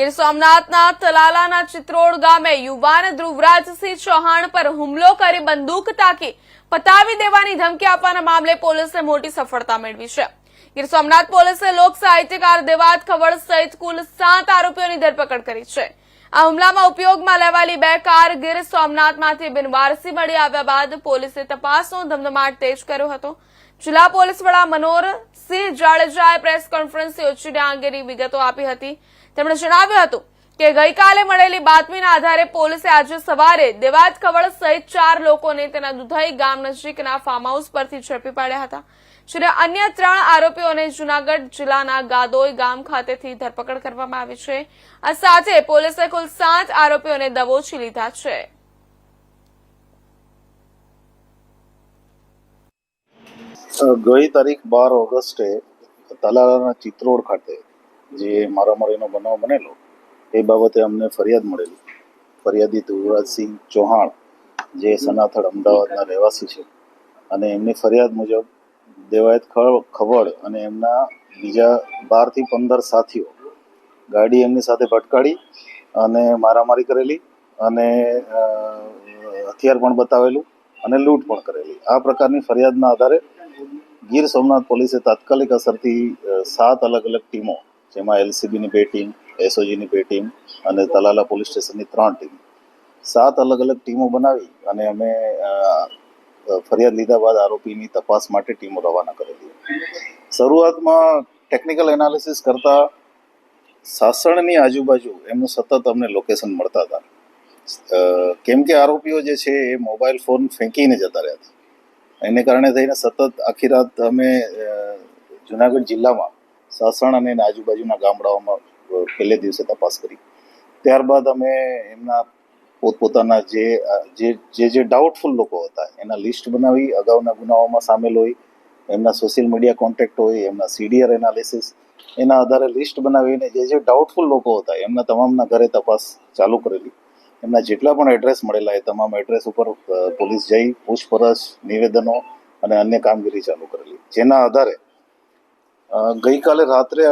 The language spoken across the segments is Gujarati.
ગીર સોમનાથના તલાલાના ચિત્રોડ ગામે યુવાન ધ્રુવરાજસિંહ ચૌહાણ પર હુમલો કરી બંદૂક તાકી પતાવી દેવાની ધમકી આપવાના મામલે પોલીસે મોટી સફળતા મેળવી છે. ગીર સોમનાથ પોલીસે લોક સાહિત્યકાર દેવાત ખવડ સહિત કુલ સાત આરોપીઓની ધરપકડ કરી છે. આ હુમલામાં ઉપયોગમાં લેવાયેલી બે કાર ગીર સોમનાથમાંથી બિનવારસી મળી આવ્યા બાદ પોલીસે તપાસનો ધમધમાટ તેજ કર્યો હતો. જિલ્લા પોલીસ વડા મનોહરસિંહ જાડેજાએ પ્રેસ કોન્ફરન્સ યોજીને આ અંગેની વિગતો આપી હતી. તેમણે જણાવ્યું હતું કે ગઈકાલે મળેલી બાતમીના આધારે પોલીસે આજે સવારે દેવાત ખવડ સહિત ચાર લોકોને તેના દુધાઈ ગામ નજીકના ફાર્મ હાઉસ પરથી ઝડપી પાડ્યા હતા જ્યારે અન્ય ત્રણ આરોપીઓને જુનાગઢ જિલ્લાના ગાદોઈ ગામ ખાતેથી ધરપકડ કરવામાં આવી છે. આ સાથે પોલીસે કુલ સાત આરોપીઓને દબોચી લીધા છે. ગઈ તારીખ બાર ઓગસ્ટે તલાલાના ચિત્રોડ ખાતે જે મારામારીનો બનાવ બનેલો એ બાબતે અમને ફરિયાદ મળેલી. ફરિયાદી ધુવરાજસિંહ ચૌહાણ જે સનાથળ અમદાવાદના રહેવાસી છે અને એમની ફરિયાદ મુજબ દેવાયત ખવડ અને એમના બીજા બારથી પંદર સાથીઓ ગાડી એમની સાથે ભટકાડી અને મારામારી કરેલી અને હથિયાર પણ બતાવેલું અને લૂંટ પણ કરેલી. આ પ્રકારની ફરિયાદના આધારે ગીર સોમનાથ પોલીસે તાત્કાલિક અસરથી સાત અલગ અલગ ટીમો, જેમાં એલસીબીની બે ટીમ, એસઓજીની બે ટીમ અને તલાલા પોલીસ સ્ટેશનની ત્રણ ટીમ, સાત અલગ અલગ ટીમો બનાવી અને અમે ફરિયાદ લીધા બાદ આરોપીની તપાસ માટે ટીમો રવાના કરેલી શરૂઆતમાં ટેકનિકલ એનાલિસિસ કરતા સાસણની આજુબાજુ એમનું સતત અમને લોકેશન મળતા હતા. કેમ કે આરોપીઓ જે છે એ મોબાઈલ ફોન ફેંકીને જતા રહ્યા હતા. એને કારણે થઈને સતત આખી રાત અમે જુનાગઢ જિલ્લામાં સાસણ અને આજુબાજુના ગામડાઓમાં પહેલે દિવસે તપાસ કરી. ત્યારબાદ અમે એમના પોતપોતાના જે જે જે જે ડાઉટફુલ લોકો હતા, એના લિસ્ટ બનાવી, અગાઉના ગુનાઓમાં સામેલ હોય, એમના સોશિયલ મીડિયા કોન્ટેક્ટ હોય, એમના સીડીઆર એનાલિસિસ એના આધારે લિસ્ટ બનાવીને જે જે ડાઉટફુલ લોકો હતા, એમના તમામના ઘરે તપાસ ચાલુ કરેલી. એમના જેટલા પણ એડ્રેસ મળેલા એ તમામ એડ્રેસ ઉપર પોલીસ જઈ પૂછપરછ, નિવેદનો અને અન્ય કામગીરી ચાલુ કરેલી. જેના આધારે ગઈકાલે રાત્રે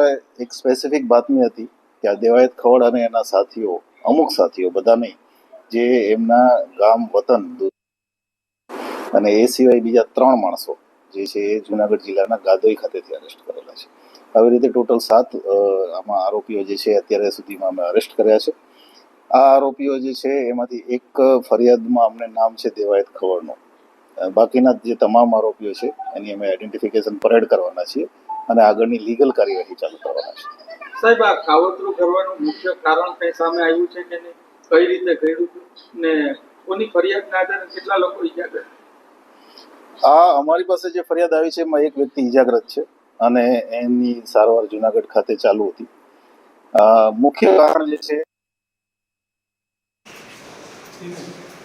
એક સ્પેસિફિક બાતમી હતી કે આ દેવાયત ખવડ અને એના સાથીઓ, અમુક સાથીઓ બધા નહીં જે એમના ગામ, વતન અને એ સિવાય બીજા ત્રણ માણસો જે છે એ જુનાગઢ જિલ્લાના ગાદોઈ ખાતેથી અરેસ્ટ કરેલા છે. આવી રીતે ટોટલ સાત આમાં આરોપીઓ જે છે અત્યારે સુધીમાં અમે અરેસ્ટ કર્યા છે. આ આરોપીઓ જે છે એમાંથી એક ફરિયાદમાં અમને નામ છે દેવાયત ખવડનું. બાકીના જે તમામ આરોપીઓ છે એની અમે આઈડેન્ટિફિકેશન પરેડ કરવાના છીએ અને આગળની લીગલ કાર્યવાહી ચાલુ કરવાના છે સાહેબ આ કાવતરું કરવાનું મુખ્ય કારણ કઈ સામે આવ્યું છે કે કઈ રીતે કર્યું ને કોની ફરિયાદના આધારે કેટલા લોકો ઈજાગ્રસ્ત આ અમારી પાસે જે ફરિયાદ આવી છે એમાં એક વ્યક્તિ ઈજાગ્રસ્ત છે અને એમની સારવાર જુનાગઢ ખાતે ચાલુ હતી. મુખ્ય કારણ જે છે Amen.